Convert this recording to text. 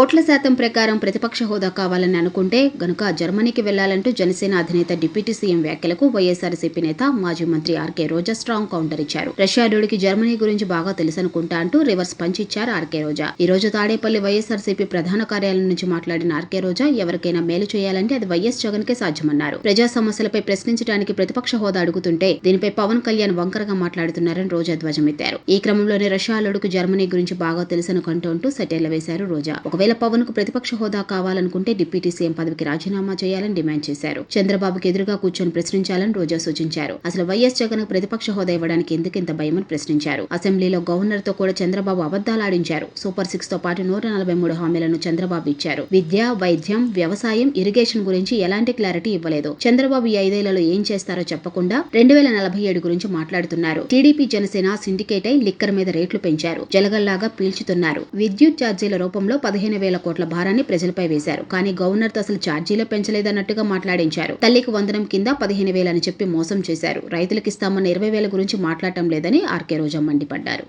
ఓట్ల శాతం ప్రకారం ప్రతిపక్ష హోదా కావాలని అనుకుంటే గనుక జర్మనీకి వెళ్ళాలంటూ జనసేన అధినేత డిప్యూటీ సీఎం వ్యాఖ్యలకు వైఎస్ఆర్సీపీ నేత మాజీ మంత్రి ఆర్కే రోజా స్ట్రాంగ్ కౌంటర్ ఇచ్చారు. రష్యాడోడికి జర్మనీ గురించి బాగా తెలుసనుకుంటా అంటూ రివర్స్ పంచ్ ఇచ్చారు ఆర్కే రోజా. ఈ రోజు తాడేపల్లి వైఎస్ఆర్సీపీ ప్రధాన కార్యాలయం నుంచి మాట్లాడిన ఆర్కే రోజా ఎవరికైనా మేలు చేయాలంటే అది వైఎస్ జగన్ కే సాధ్యమన్నారు. ప్రజా సమస్యలపై ప్రశ్నించడానికి ప్రతిపక్ష హోదా అడుగుతుంటే దీనిపై పవన్ కళ్యాణ్ వంకరగా మాట్లాడుతున్నారని రోజా ధ్వజమెత్తారు. ఈ క్రమంలోనే రష్యా అల్లుడుకు జర్మనీ గురించి బాగా తెలుసనుకుంటూ సెటైర్లు వేశారు రోజా. ఒకవేళ పవన్కు ప్రతిపక్ష హోదా కావాలనుకుంటే డిప్యూటీ సీఎం పదవికి రాజీనామా చేయాలని డిమాండ్ చేశారు. చంద్రబాబుకి ఎదురుగా కూర్చొని ప్రశ్నించాలని రోజా సూచించారు. అసలు వైఎస్ జగన్కు ప్రతిపక్ష హోదా ఇవ్వడానికి ఎందుకింత భయమని ప్రశ్నించారు. అసెంబ్లీలో గవర్నర్తో కూడా చంద్రబాబు అబద్దాలాడించారు సూపర్ సిక్స్తో పాటు నూట నలభై మూడు హామీలను చంద్రబాబు ఇచ్చారు. విద్య వైద్యం వ్యవసాయం ఇరిగేషన్ గురించి ఎలాంటి క్లారిటీ ఇవ్వలేదు. చంద్రబాబు ఈ ఐదేళ్ళలో ఏం చేస్తారో చెప్పకుండా రెండు వేల నలభై ఏడు గురించి మాట్లాడుతున్నారు. టీడీపీ జనసేన సిండికేట్ అయి లిక్కర్ మీద రేట్లు పెంచారు. జలగల్లాగా పీల్చుతున్నారు. విద్యుత్ ఛార్జీల రూపంలో పదిహేను వేల కోట్ల భారాన్ని ప్రజలపై వేశారు. కానీ గవర్నర్తో అసలు ఛార్జీలే పెంచలేదన్నట్టుగా మాట్లాడించారు. తల్లికి వందనం కింద పదిహేను వేలని చెప్పి మోసం చేశారు. రైతులకు ఇస్తామన్న ఇరవై వేల గురించి మాట్లాడటం లేదని ఆర్కే రోజా మండిపడ్డారు.